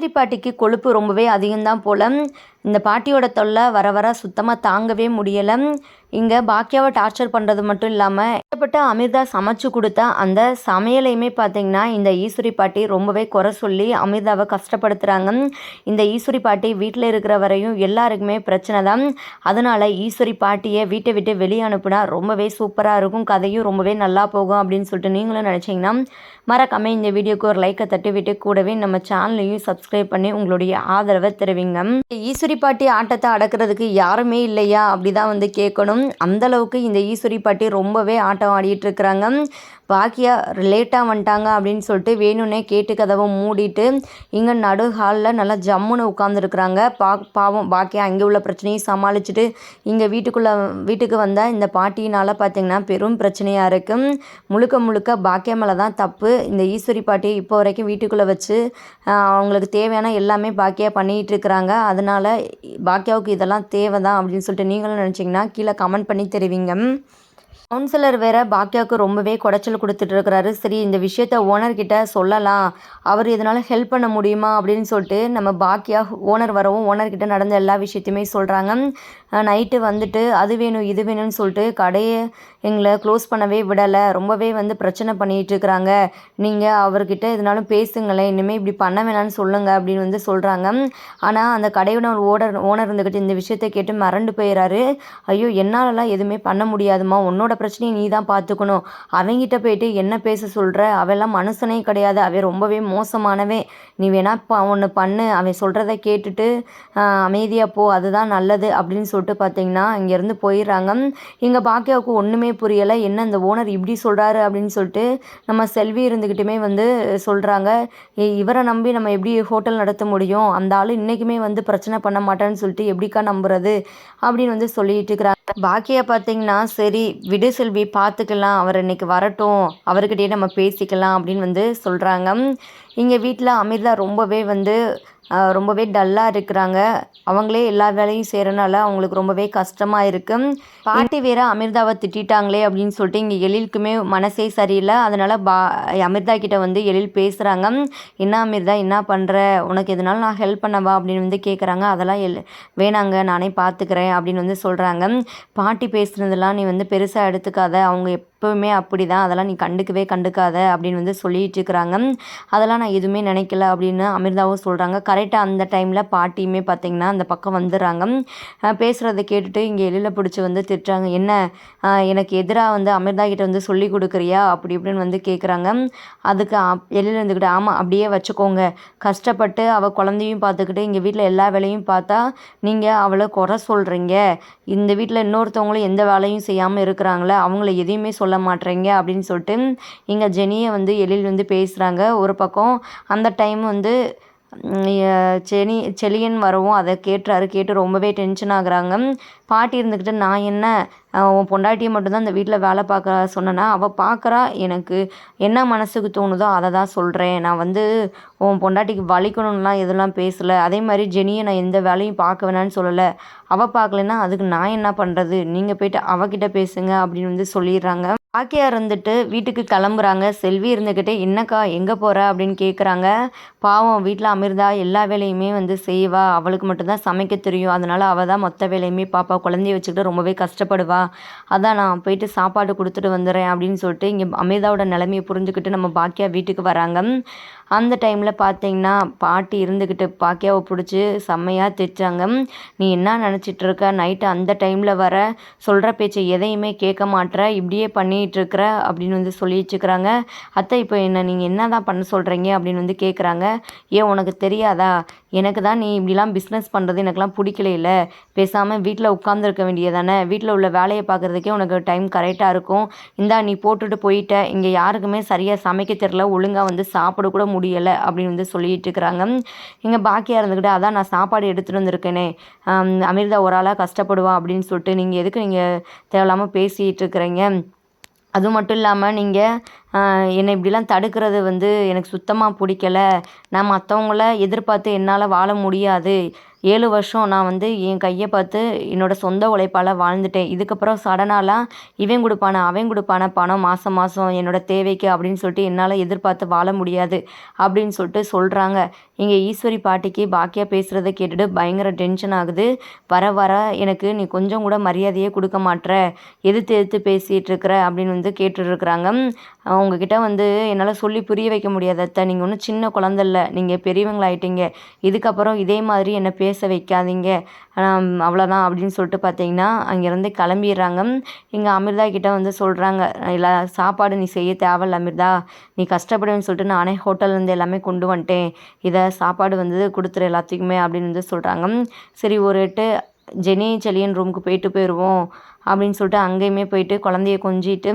ஈஸ்வரி பாட்டிக்கு கொழுப்பு ரொம்பவே அதிகம்தான் போல். இந்த பாட்டியோட தொல்லை வர வர சுத்தமாக தாங்கவே முடியலை. இங்கே பாக்கியாவை டார்ச்சர் பண்ணுறது மட்டும் இல்லாமல் ஏற்பட்ட அமிர்தா சமைச்சு கொடுத்தா அந்த சமையலையுமே பார்த்தீங்கன்னா இந்த ஈஸ்வரி பாட்டி ரொம்பவே குறை சொல்லி அமிர்தாவை கஷ்டப்படுத்துகிறாங்க இந்த ஈஸ்வரி பாட்டி வீட்டில் இருக்கிற வரையும் எல்லாருக்குமே பிரச்சனை தான். அதனால் ஈஸ்வரி பாட்டியை வீட்டை விட்டு வெளியே அனுப்புனா ரொம்பவே சூப்பராக இருக்கும். கதையும் ரொம்பவே நல்லா போகும் அப்படின்னு சொல்லிட்டு நீங்களும் நினச்சிங்கன்னா மறக்காமல் இந்த வீடியோக்கு ஒரு லைக்கை தட்டி விட்டு கூடவே நம்ம சேனலையும் சப்ஸ்கிரைப் பண்ணி உங்களுடைய ஆதரவை தெரிவிங்க. ஈஸ்வரி பாட்டி ஆட்டத்தை அடக்கிறதுக்கு யாருமே இல்லையா? அப்படி தான் வந்து கேட்கணும். அந்த அளவுக்கு இந்த ஈஸ்வரி பாட்டி ரொம்பவே ஆட்டம் ஆடிட்டு இருக்கிறாங்க. பாக்கியா லேட்டாக வந்துட்டாங்க அப்படின்னு சொல்லிட்டு வேணும்னே கேட்டு கதவை மூடிட்டு இங்கே நடு ஹாலில் நல்லா ஜம்முன்னு உட்காந்துருக்குறாங்க பா பாவம் பாக்கியா அங்கே உள்ள பிரச்சனையும் சமாளிச்சுட்டு இங்கே வீட்டுக்குள்ளே வீட்டுக்கு வந்தால் இந்த பாட்டினால் பார்த்திங்கன்னா பெரும் பிரச்சனையாக இருக்குது முழுக்க முழுக்க பாக்கியா மேலே தான் தப்பு. இந்த ஈஸ்வரி பாட்டி இப்போ வரைக்கும் வீட்டுக்குள்ளே வச்சு அவங்களுக்கு தேவையான எல்லாமே பாக்கியா பண்ணிகிட்டு இருக்கிறாங்க. அதனால் பாக்கியாவுக்கு இதெல்லாம் தேவை தான் அப்படின்னு சொல்லிட்டு நீங்களும் நினச்சிங்கன்னா கீழே கமெண்ட் பண்ணி தெரிவிங்க. கவுன்சிலர் வேற பாக்கியாவுக்கு ரொம்பவே குடைச்சல் கொடுத்துட்டு இருக்கிறாரு. சரி இந்த விஷயத்த ஓனர்கிட்ட சொல்லலாம். அவர் இதனால் ஹெல்ப் பண்ண முடியுமா அப்படின்னு சொல்லிட்டு நம்ம பாக்கியா ஓனர் வரவும் ஓனர்கிட்ட நடந்த எல்லா விஷயத்தையுமே சொல்கிறாங்க நைட்டு வந்துட்டு அது வேணும் இது வேணும்னு சொல்லிட்டு கடையை எங்களை க்ளோஸ் பண்ணவே விடலை. ரொம்பவே வந்து பிரச்சனை பண்ணிகிட்டு இருக்கிறாங்க. நீங்கள் அவர்கிட்ட இதனாலும் பேசுங்களேன். இனிமேல் இப்படி பண்ண வேணாம்னு சொல்லுங்கள் அப்படின்னு வந்து சொல்கிறாங்க ஆனால் அந்த கடையோட ஓனர் ஓனர் இருந்துக்கிட்டு இந்த விஷயத்தை கேட்டு மறண்டு போயிடறாரு ஐயோ என்னாலலாம் எதுவுமே பண்ண முடியாதுமா உன்னோட பிரச்சனையை நீ தான் பார்த்துக்கணும். அவங்கிட்ட போயிட்டு என்ன பேச சொல்கிற அவெல்லாம் மனுஷனே கிடையாது. அவன் ரொம்பவே மோசமானவே. நீ வேணா ஒன்று பண்ணு. அவன் சொல்கிறத கேட்டுட்டு அமைதியாக போ. அதுதான் நல்லது அப்படின்னு சொல்லிட்டு பார்த்தீங்கன்னா இங்கேருந்து போயிடுறாங்க. இங்கே பாக்கியாவுக்கு ஒன்றுமே புரியலை. என்ன இந்த ஓனர் இப்படி சொல்கிறாரு அப்படின்னு சொல்லிட்டு நம்ம செல்வி இருந்துக்கிட்டுமே வந்து சொல்கிறாங்க இவரை நம்பி நம்ம எப்படி ஹோட்டல் நடத்த முடியும்? அந்த ஆள் இன்றைக்குமே வந்து பிரச்சனை பண்ண மாட்டேன்னு சொல்லிட்டு எப்படிக்கா நம்புறது? அப்படின்னு வந்து சொல்லிட்டு இருக்கிறாங்க. பாக்கியா பார்த்தீங்கன்னா சரி விடு செல்வி பார்த்துக்கலாம் அவர் இன்னைக்கு வரட்டும் அவர்கிட்டயே நம்ம பேசிக்கலாம் அப்படின்னு வந்து சொல்கிறாங்க இங்கே வீட்டில் அமிர்தா ரொம்பவே வந்து ரொம்பவே டல்லாக இருக்கிறாங்க. அவங்களே எல்லா வேலையும் செய்கிறனால அவங்களுக்கு ரொம்பவே கஷ்டமாக இருக்குது பாட்டி வேற அமிர்தாவை திட்டாங்களே அப்படின்னு சொல்லிட்டு இங்கே எழிலுக்குமே மனசே சரியில்லை. அதனால் பா அமிர்தா கிட்ட வந்து எழில் பேசுகிறாங்க என்ன அமிர்தா என்ன பண்ணுற உனக்கு எதனாலும் நான் ஹெல்ப் பண்ணவா? அப்படின்னு வந்து கேட்குறாங்க அதெல்லாம் எல் வேணாங்க நானே பார்த்துக்கிறேன் அப்படின்னு வந்து சொல்கிறாங்க பாட்டி பேசுனதெல்லாம் நீ வந்து பெருசாக எடுத்துக்காத. அவங்க எப்போவுமே அப்படி தான் அதெல்லாம் நீ கண்டுக்கவே கண்டுக்காத அப்படின்னு வந்து சொல்லிட்டு இருக்கிறாங்க அதெல்லாம் நான் எதுவுமே நினைக்கல அப்படின்னு அமிர்தாவும் சொல்கிறாங்க கரெக்டாக அந்த டைமில் பாட்டியுமே பார்த்திங்கன்னா அந்த பக்கம் வந்துடுறாங்க. பேசுகிறத கேட்டுட்டு இங்கே எழில பிடிச்சி வந்து திட்டுறாங்க. என்ன எனக்கு எதிராக வந்து அமிர்தா கிட்ட வந்து சொல்லி கொடுக்குறியா? அப்படி இப்படின்னு வந்து கேட்குறாங்க அதுக்கு எழில இருந்துக்கிட்டு ஆமாம் அப்படியே வச்சுக்கோங்க. கஷ்டப்பட்டு அவள் குழந்தையும் பார்த்துக்கிட்டு இங்கே வீட்டில் எல்லா வேலையும் பார்த்தா நீங்கள் அவளை குறை சொல்கிறீங்க இந்த வீட்டில் இன்னொருத்தவங்களும் எந்த வேலையும் செய்யாமல் இருக்கிறாங்களே அவங்கள எதையுமே சொல்ல மாட்டேறீங்க அப்படின்னு சொல்லிட்டு இங்கே ஜெனியை வந்து எழில் வந்து பேசுகிறாங்க ஒரு பக்கம் அந்த டைம் வந்து செனி செலியன் வரவும் அதை கேட்டுறாரு. கேட்டு ரொம்பவே டென்ஷன் ஆகுறாங்க. பாட்டி இருந்துக்கிட்டு நான் என்ன? உன் பொண்டாட்டியை மட்டும்தான் இந்த வீட்டில் வேலை பார்க்க சொன்னேன்னா அவள் பார்க்குறா எனக்கு என்ன மனசுக்கு தோணுதோ அதை தான் சொல்கிறேன் நான் வந்து உன் பொண்டாட்டிக்கு வலிக்கணும்லாம் எதுலாம் பேசலை. அதே மாதிரி ஜெனியை நான் எந்த வேலையும் பார்க்க வேணான்னு சொல்லலை. அவள் பார்க்கலன்னா அதுக்கு நான் என்ன பண்ணுறது நீங்கள் போயிட்டு அவகிட்ட பேசுங்க அப்படின்னு வந்து சொல்லிடுறாங்க. பாக்கியா இருந்துட்டு வீட்டுக்கு கிளம்புறாங்க. செல்வி இருந்துக்கிட்டே என்னக்கா எங்கே போகிற அப்படின்னு கேட்குறாங்க பாவம் வீட்டில் அமிர்தா எல்லா வேலையுமே வந்து செய்வா. அவளுக்கு மட்டும்தான் சமைக்க தெரியும். அதனால் அவள் தான் மொத்த வேலையுமே பாப்பா. குழந்தைய வச்சுக்கிட்டு ரொம்பவே கஷ்டப்படுவா. அதான் நான் போயிட்டு சாப்பாடு கொடுத்துட்டு வந்துடுறேன் அப்படின்னு சொல்லிட்டு இங்கே அமிர்தாவோட நிலைமையை புரிஞ்சுக்கிட்டு நம்ம பாக்கியா வீட்டுக்கு வராங்க. அந்த டைமில் பார்த்தீங்கன்னா பாட்டி இருந்துக்கிட்டு பாக்கியாவை பிடிச்சி செம்மையாக தைச்சாங்க நீ என்ன நினச்சிட்ருக்க நைட்டு அந்த டைமில் வர சொல்கிற பேச்சை எதையுமே கேட்க மாட்டேற இப்படியே பண்ணிகிட்ருக்குற அப்படின்னு வந்து சொல்லிட்டுருக்குறாங்க அத்தை இப்போ என்ன நீங்கள் என்ன தான் பண்ண சொல்கிறீங்க அப்படின்னு வந்து கேட்குறாங்க ஏன் உனக்கு தெரியாதா? எனக்கு தான் நீ இப்படிலாம் பிஸ்னஸ் பண்ணுறது எனக்குலாம் பிடிக்கல பேசாமல் வீட்டில் உட்காந்துருக்க வேண்டியதானே வீட்டில் உள்ள வேலையை பார்க்குறதுக்கே உனக்கு டைம் கரெக்டாக இருக்கும். இந்தா நீ போட்டுட்டு போயிட்ட. இங்கே யாருக்குமே சரியாக சமைக்க தெரில ஒழுங்காக வந்து சாப்பிட கூட முடியலை அப்படின்னு வந்து சொல்லிட்டு இருக்கிறாங்க. இங்கே பாக்கியாக இருந்துக்கிட்டு அதான் நான் சாப்பாடு எடுத்துகிட்டு வந்திருக்கேனே. அமிர்தா ஒரு ஆளாக கஷ்டப்படுவான் அப்படின்னு சொல்லிட்டு நீங்கள் எதுக்கு நீங்கள் தேவையில்லாமல் பேசிகிட்டு இருக்கிறீங்க? அது மட்டும் இல்லாமல் நீங்கள் என்னை இப்படிலாம் தடுக்கிறது வந்து எனக்கு சுத்தமாக பிடிக்கல. நான் மற்றவங்கள எதிர்பார்த்து என்னால் வாழ முடியாது. ஏழு வருஷம் நான் வந்து என் கையை பார்த்து என்னோட சொந்த உழைப்பால் வாழ்ந்துட்டேன். இதுக்கப்புறம் சடனாலாம் இவன் கொடுப்பான அவன் கொடுப்பான பணம் மாதம் மாதம் என்னோட தேவைக்கு அப்படின்னு சொல்லிட்டு என்னால் எதிர்பார்த்து வாழ முடியாது அப்படின்னு சொல்லிட்டு சொல்கிறாங்க இங்கே ஈஸ்வரி பாட்டிக்கு பாக்கியா பேசுகிறத கேட்டுட்டு பயங்கர டென்ஷன் ஆகுது. வர வர எனக்கு நீ கொஞ்சம் கூட மரியாதையே கொடுக்க மாட்டுற எதிர்த்து எதிர்த்து பேசிகிட்டு இருக்கிற அப்படின்னு வந்து கேட்டுட்ருக்குறாங்க. உங்ககிட்ட வந்து என்னால் சொல்லி புரிய வைக்க முடியாது அத்தை. நீங்கள் ஒன்றும் சின்ன குழந்த இல்லை. நீங்கள் பெரியவங்களாயிட்டீங்க. இதுக்கப்புறம் இதே மாதிரி என்னை பேச வைக்காதீங்க. அவ்வளோதான் அப்படின்னு சொல்லிட்டு பார்த்தீங்கன்னா அங்கேருந்து கிளம்பிடுறாங்க. இங்கே அமிர்தா கிட்டே வந்து சொல்கிறாங்க இல்லை சாப்பாடு நீ செய்ய தேவையில்ல அமிர்தா. நீ கஷ்டப்படுவேன்னு சொல்லிட்டு நானே ஹோட்டல்லேருந்து எல்லாமே கொண்டு வந்துட்டேன். இதை சாப்பாடு வந்து கொடுத்துரு எல்லாத்துக்குமே அப்படின்னு வந்து சொல்கிறாங்க சரி ஒரு எட்டு ஜெனி செலியன் ரூமுக்கு போயிட்டு போயிடுவோம் அப்படின்னு சொல்லிட்டு அங்கேயுமே போயிட்டு குழந்தைய கொஞ்சிட்டு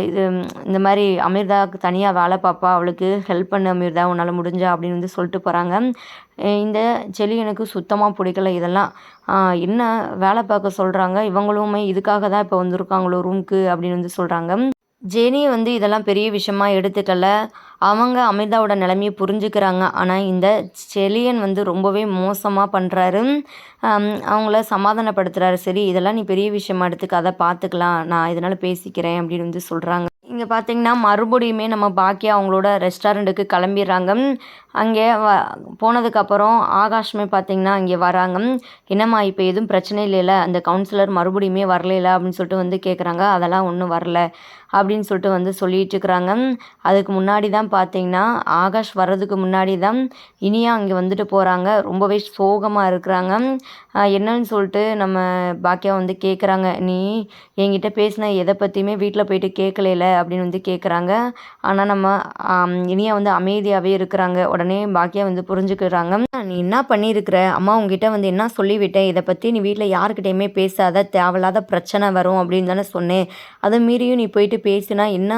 இது இந்த மாதிரி அமிர்தாவுக்கு தனியாக வேலை பார்ப்பா அவளுக்கு ஹெல்ப் பண்ணு அமிர்தா உன்னால் முடிஞ்சா அப்படின்னு வந்து சொல்லிட்டு போகிறாங்க இந்த செலி எனக்கு சுத்தமாக பிடிக்கல இதெல்லாம். என்ன வேலை பார்க்க சொல்கிறாங்க இவங்களுமே இதுக்காக தான் இப்போ வந்திருக்காங்களோ ரூமுக்கு அப்படின்னு வந்து சொல்கிறாங்க ஜெனி வந்து இதெல்லாம் பெரிய விஷயமா எடுத்துக்கல. அவங்க அமிர்தாவோட நிலைமையை புரிஞ்சுக்கிறாங்க. ஆனால் இந்த செலியன் வந்து ரொம்பவே மோசமாக பண்ணுறாரு அவங்கள சமாதானப்படுத்துகிறாரு சரி இதெல்லாம் நீ பெரிய விஷயமா எடுத்துக்காத பார்த்துக்கலாம் நான் இதனால் பேசிக்கிறேன் அப்படின்னு வந்து சொல்கிறாங்க இங்கே பார்த்தீங்கன்னா மறுபடியுமே நம்ம பாக்கியா அவங்களோட ரெஸ்டாரண்ட்டுக்கு கிளம்பிடுறாங்க. அங்கே வ போனதுக்கப்புறம் ஆகாஷ்மே பார்த்திங்கன்னா அங்கே வராங்க. என்னம்மா இப்போ எதுவும் பிரச்சனை இல்லைல்ல? அந்த கவுன்சிலர் மறுபடியுமே வரலையில அப்படின்னு சொல்லிட்டு வந்து கேட்குறாங்க அதெல்லாம் ஒன்றும் வரல. அப்படின்னு சொல்லிட்டு வந்து சொல்லிட்டு இருக்கிறாங்க அதுக்கு முன்னாடி தான் பார்த்தீங்கன்னா ஆகாஷ் வர்றதுக்கு முன்னாடி தான் இனியா அங்கே வந்துட்டு போகிறாங்க ரொம்பவே சோகமாக இருக்கிறாங்க. என்னன்னு சொல்லிட்டு நம்ம பாக்கியா வந்து கேட்குறாங்க நீ என்கிட்ட பேசின எதை பற்றியுமே வீட்டில் போயிட்டு கேட்கலையில அப்படின்னு வந்து கேட்குறாங்க ஆனால் நம்ம இனியா வந்து அமைதியாகவே இருக்கிறாங்க. உடனே பாக்கியா வந்து புரிஞ்சுக்கிறாங்க. நீ என்ன பண்ணியிருக்கிற அம்மா உங்ககிட்ட வந்து என்ன சொல்லிவிட்டேன்? இதை பற்றி நீ வீட்டில் யாருக்கிட்டையுமே பேசாத தேவையில்லாத பிரச்சனை வரும் அப்படின்னு தானே சொன்னேன். அதை மீறியும் நீ போயிட்டு பேசினா என்ன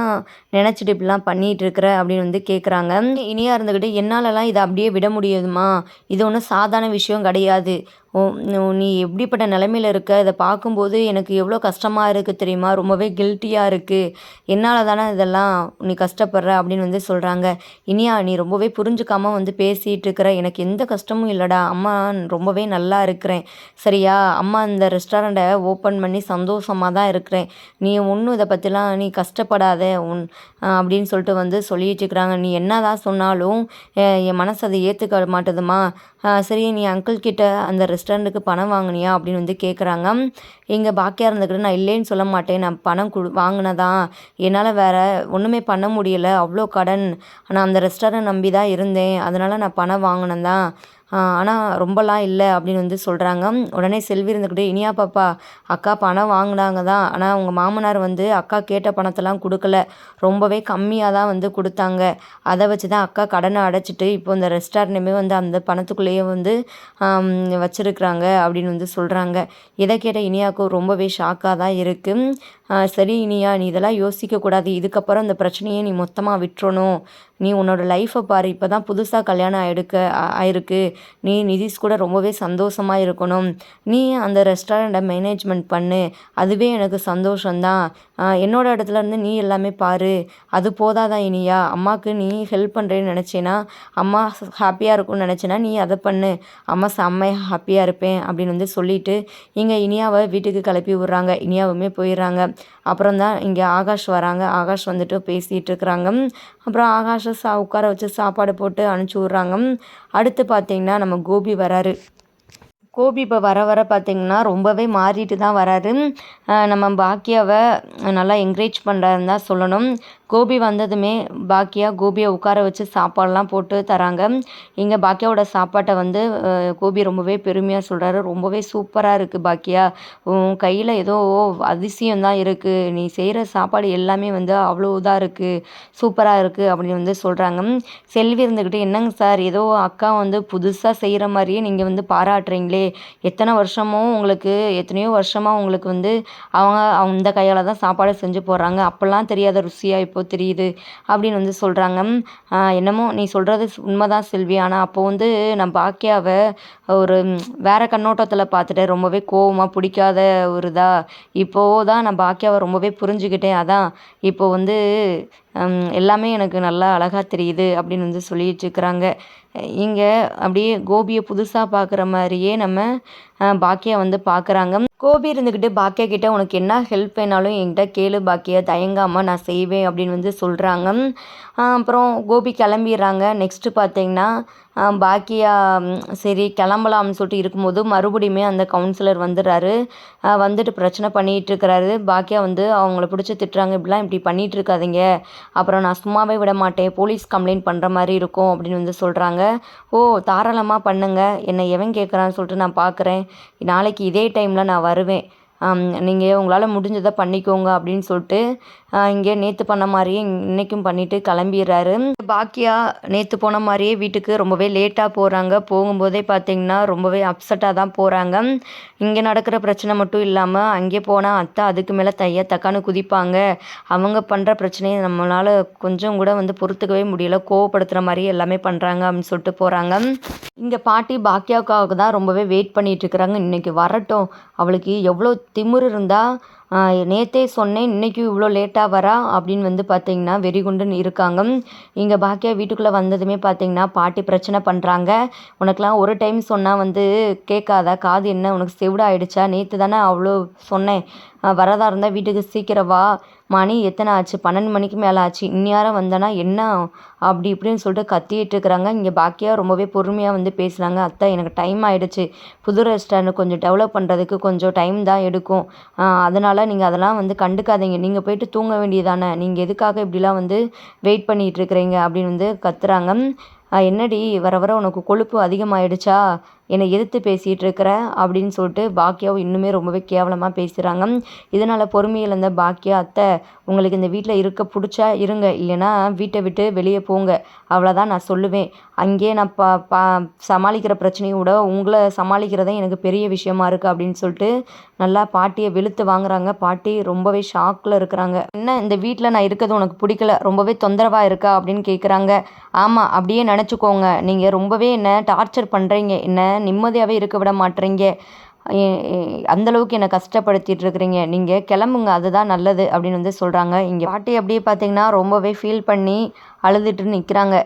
நினச்சிட்டு இப்படிலாம் பண்ணிகிட்டு இருக்கிற அப்படின்னு வந்து கேட்குறாங்க இனியாக இருந்துக்கிட்டு என்னாலலாம் இதை அப்படியே விட முடியுதுமா. இது ஒன்றும் சாதாரண விஷயம் கிடையாது. நீ எப்படிப்பட்ட நிலமையில இருக்க? இதை பார்க்கும்போது எனக்கு எவ்வளோ கஷ்டமாக இருக்குது தெரியுமா? ரொம்பவே கில்ட்டியாக இருக்குது என்னால் தானே இதெல்லாம் நீ கஷ்டப்படுற அப்படின்னு வந்து சொல்கிறாங்க இனியா நீ ரொம்பவே புரிஞ்சுக்காமல் வந்து பேசிகிட்டு இருக்கிற. எனக்கு எந்த கஷ்டமும் இல்லைடா. அம்மா ரொம்பவே நல்லா இருக்கிறேன். சரியா? அம்மா இந்த ரெஸ்டாரண்ட்டை ஓப்பன் பண்ணி சந்தோஷமாக தான் இருக்கிறேன். நீ ஒன்றும் இதை பற்றிலாம் நீ கஷ்டப்படாத. உன் அப்படின்னு சொல்லிட்டு வந்து சொல்லிட்டு இருக்கிறாங்க. நீ என்ன தான் சொன்னாலும் என் மனசு அதை ஏற்றுக்க மாட்டுதுமா? சரி நீ அங்கிள் கிட்ட அந்த ரெஸ்டாரண்ட்டுக்கு பணம் வாங்கினியா? அப்படின்னு வந்து கேட்குறாங்க எங்கள் பாக்கியாக இருந்துக்கிட்டு நான் இல்லைன்னு சொல்ல மாட்டேன். நான் பணம் கொடு வாங்கினதான். என்னால் வேறு ஒன்றுமே பண்ண முடியலை. அவ்வளோ கடன். நான் அந்த ரெஸ்டாரண்ட் நம்பி தான் இருந்தேன். அதனால் நான் பணம் வாங்கினேன் தான் ஆனால் ரொம்பலாம் இல்லை அப்படின்னு வந்து சொல்கிறாங்க உடனே செல்வி இருந்துக்கிட்டே இனியா பாப்பா அக்கா பணம் வாங்கினாங்க தான். ஆனால் உங்கள் மாமனார் வந்து அக்கா கேட்ட பணத்தெல்லாம் கொடுக்கல. ரொம்பவே கம்மியாக தான் வந்து கொடுத்தாங்க. அதை வச்சு தான் அக்கா கடனை அடைச்சிட்டு இப்போ இந்த ரெஸ்டாரண்ட்டுமே வந்து அந்த பணத்துக்குள்ளேயே வந்து வச்சுருக்குறாங்க அப்படின்னு வந்து சொல்கிறாங்க இதை கேட்ட இனியாவுக்கு ரொம்பவே ஷாக்காக தான் இருக்குது சரி இனியா நீ இதெல்லாம் யோசிக்கக்கூடாது இதுக்கப்புறம் இந்த பிரச்சனையை நீ மொத்தமாக விட்டுறணும். நீ உன்னோட லைஃப்பை பாரு. இப்போ தான் புதுசாக கல்யாணம் ஆயிடுக்க ஆயிருக்கு. நீ நிதிஷ் கூட ரொம்பவே சந்தோஷமாக இருக்கணும். நீ அந்த ரெஸ்டாரண்ட்டை மேனேஜ்மெண்ட் பண்ணு. அதுவே எனக்கு சந்தோஷந்தான் என்னோடய இடத்துல இருந்து நீ எல்லாமே பாரு. அது போதாதான் இனியா? அம்மாவுக்கு நீ ஹெல்ப் பண்ணுறேன்னு நினச்சேன்னா அம்மா ஹாப்பியாக இருக்கும்னு நினச்சேன்னா நீ அதை பண்ணு. அம்மா செம்மையாக ஹாப்பியாக இருப்பேன் அப்படின்னு வந்து சொல்லிவிட்டு இங்கே இனியாவை வீட்டுக்கு கிளப்பி விட்றாங்க. இனியாவுமே போயிடுறாங்க. அப்புறம் தான் இங்கே ஆகாஷ் வராங்க. ஆகாஷ் வந்துட்டு பேசிகிட்டு இருக்கிறாங்க. அப்புறம் ஆகாஷை சா உட்கார வச்சு சாப்பாடு போட்டு அனுப்பிச்சி விட்றாங்க. அடுத்து பார்த்திங்கன்னா நம்ம கோபி வராரு. கோபி இப்போ வர வர பார்த்திங்கன்னா ரொம்பவே மாறிட்டு தான் வராரு. நம்ம பாக்கியாவை நல்லா என்கரேஜ் பண்ணுறாருன்னு தான் சொல்லணும். கோபி வந்ததுமே பாக்கியா கோபியை உட்கார வச்சு சாப்பாடெலாம் போட்டு தராங்க. இங்கே பாக்கியாவோட சாப்பாட்டை வந்து கோபி ரொம்பவே பெருமையாக சொல்கிறாரு ரொம்பவே சூப்பராக இருக்குது பாக்கியா. உன் கையில் ஏதோ அதிசயம் தான் இருக்குது நீ செய்கிற சாப்பாடு எல்லாமே வந்து அவ்வளோ இதாக இருக்குது சூப்பராக இருக்குது அப்படின்னு வந்து சொல்கிறாங்க செல்வி இருந்துக்கிட்டு என்னங்க சார் ஏதோ அக்கா வந்து புதுசாக செய்கிற மாதிரியே நீங்கள் வந்து பாராட்டுறீங்களே. எத்தனை வருஷமும் உங்களுக்கு எத்தனையோ வருஷமாக உங்களுக்கு வந்து அவங்க அந்த கையால் தான் சாப்பாடு செஞ்சு போடுறாங்க. அப்போல்லாம் தெரியாத ருசியாக இப்போ தெரியுது அப்படின்னு வந்து சொல்கிறாங்க என்னமோ நீ சொல்கிறது உண்மைதான் செல்வி. ஆனால் அப்போ வந்து நான் பாக்கியாவை ஒரு வேறு கண்ணோட்டத்தில் பார்த்துட்டேன். ரொம்பவே கோவமாக பிடிக்காத ஒரு இதாக இப்போது தான் நான் பாக்கியாவை ரொம்பவே புரிஞ்சுக்கிட்டேன். அதான் இப்போ வந்து எல்லாமே எனக்கு நல்லா அழகாக தெரியுது அப்படின்னு வந்து சொல்லிட்டு இருக்கிறாங்க. இங்கே அப்படியே கோபியை புதுசாக பார்க்குற மாதிரியே நம்ம பாக்கியா வந்து பார்க்குறாங்க கோபி இருந்துக்கிட்டு பாக்கியா கிட்ட உனக்கு என்ன ஹெல்ப் வேணாலும் என்கிட்ட கேளு பாக்கியா. தயங்காமல் நான் செய்வேன் அப்படின்னு வந்து சொல்கிறாங்க அப்புறம் கோபி கிளம்பிடுறாங்க. நெக்ஸ்ட்டு பார்த்தீங்கன்னா பாக்கியா சரி கிளம்பலாம்னு சொல்லிட்டு இருக்கும்போது மறுபடியுமே அந்த கவுன்சிலர் வந்துடுறாரு. வந்துட்டு பிரச்சனை பண்ணிகிட்டு இருக்கிறாரு. பாக்கியா வந்து அவங்கள பிடிச்சி திட்டுறாங்க. இப்படிலாம் இப்படி பண்ணிகிட்டு இருக்காதீங்க. அப்புறம் நான் சும்மாவே விட மாட்டேன். போலீஸ் கம்ப்ளைண்ட் பண்ணுற மாதிரி இருக்கும் அப்படின்னு வந்து சொல்கிறாங்க ஓ தாராளமாக பண்ணுங்கள் என்னை எவன் கேட்குறான்னு சொல்லிட்டு நான் பார்க்குறேன் நாளைக்கு இதே டைமில் நான் வருவேன். நீங்கள் உங்களால் முடிஞ்சதை பண்ணிக்கோங்க அப்படின்னு சொல்லிட்டு இங்கே நேற்று பண்ண மாதிரியே இன்றைக்கும் பண்ணிவிட்டு கிளம்பிடுறாரு. பாக்கியா நேற்று போன மாதிரியே வீட்டுக்கு ரொம்பவே லேட்டாக போகிறாங்க போகும்போதே பார்த்திங்கன்னா ரொம்பவே அப்செட்டாக தான் போகிறாங்க இங்கே நடக்கிற பிரச்சனை மட்டும் இல்லாமல் அங்கே போனால் அத்தை அதுக்கு மேலே தைய தக்கான்னு குதிப்பாங்க. அவங்க பண்ணுற பிரச்சனையை நம்மளால் கொஞ்சம் கூட வந்து பொறுத்துக்கவே முடியல. கோவப்படுத்துகிற மாதிரி எல்லாமே பண்ணுறாங்க அப்படின்னு சொல்லிட்டு போகிறாங்க இங்கே பாட்டி பாக்கியாவுக்காக தான் ரொம்பவே வெயிட் பண்ணிகிட்ருக்குறாங்க இன்றைக்கி இன்னைக்கு வரட்டும். அவளுக்கு எவ்வளோ திமிரு இருந்தால் நேத்தே சொன்னேன் இன்றைக்கும் இவ்வளோ லேட்டாக வரா? அப்படின்னு வந்து பார்த்தீங்கன்னா வெறிகுண்டுன்னு இருக்காங்க. இங்கே பாக்கியா வீட்டுக்குள்ளே வந்ததுமே பார்த்தீங்கன்னா பாட்டி பிரச்சனை பண்ணுறாங்க உனக்கெலாம் ஒரு டைம் சொன்னால் வந்து கேட்காதா. காது என்ன? உனக்கு செவிடாயிடுச்சா? நேற்று தானே அவ்வளோ சொன்னேன். வரதா இருந்தால் வீட்டுக்கு சீக்கிரம் வா. மணி எத்தனை ஆச்சு? பன்னெண்டு மணிக்கு மேலே ஆச்சு. இந்நேரம் வந்தனா என்ன? அப்படி இப்படின்னு சொல்லிட்டு கத்திட்டு இருக்கிறாங்க. இங்கே பாக்கியா ரொம்பவே பொறுமையாக வந்து பேசுகிறாங்க அத்தை எனக்கு டைம் ஆகிடுச்சு புது ரெஸ்டாரண்ட் கொஞ்சம் டெவலப் பண்ணுறதுக்கு கொஞ்சம் டைம் தான் எடுக்கும். அதனால் நீங்கள் அதெல்லாம் வந்து கண்டுக்காதீங்க. நீங்கள் போயிட்டு தூங்க வேண்டியதானே? நீங்கள் எதுக்காக இப்படிலாம் வந்து வெயிட் பண்ணிகிட்டு இருக்கிறீங்க? அப்படின்னு வந்து கத்துறாங்க. என்னடி? வர வர உனக்கு கொழுப்பு அதிகமாகிடுச்சா என்னை எதிர்த்து பேசிகிட்டு இருக்கிற அப்படின்னு சொல்லிட்டு பாக்கியாவும் இன்னுமே ரொம்பவே கேவலமாக பேசுகிறாங்க இதனால் பொறுமையில் இருந்த பாக்கியா அத்தை உங்களுக்கு இந்த வீட்டில் இருக்க பிடிச்சா இருங்க. இல்லைன்னா வீட்டை விட்டு வெளியே போங்க. அவ்வளோதான் நான் சொல்லுவேன். அங்கேயே நான் பா பா சமாளிக்கிற பிரச்சனையை விட உங்களை சமாளிக்கிறதே எனக்கு பெரிய விஷயமா இருக்குது அப்படின்னு சொல்லிட்டு நல்லா பாட்டியை வெளுத்து வாங்குறாங்க. பாட்டி ரொம்பவே ஷாக்கில் இருக்கிறாங்க. என்ன இந்த வீட்டில் நான் இருக்கிறது உனக்கு பிடிக்கல? ரொம்பவே தொந்தரவாக இருக்கா? அப்படின்னு கேட்குறாங்க ஆமாம் அப்படியே நினச்சிக்கோங்க. நீங்கள் ரொம்பவே என்ன டார்ச்சர் பண்ணுறீங்க என்ன நிம்மதியாகவே இருக்க விட மாட்டீங்க அந்தளவுக்கு என்னை கஷ்டப்படுத்திட்டு இருக்கிறீங்க. நீங்கள் கிளம்புங்க அதுதான் நல்லது அப்படின்னு வந்து சொல்கிறாங்க இங்கே பாட்டி அப்படியே பார்த்தீங்கன்னா ரொம்பவே ஃபீல் பண்ணி அழுதுட்டு நிற்கிறாங்க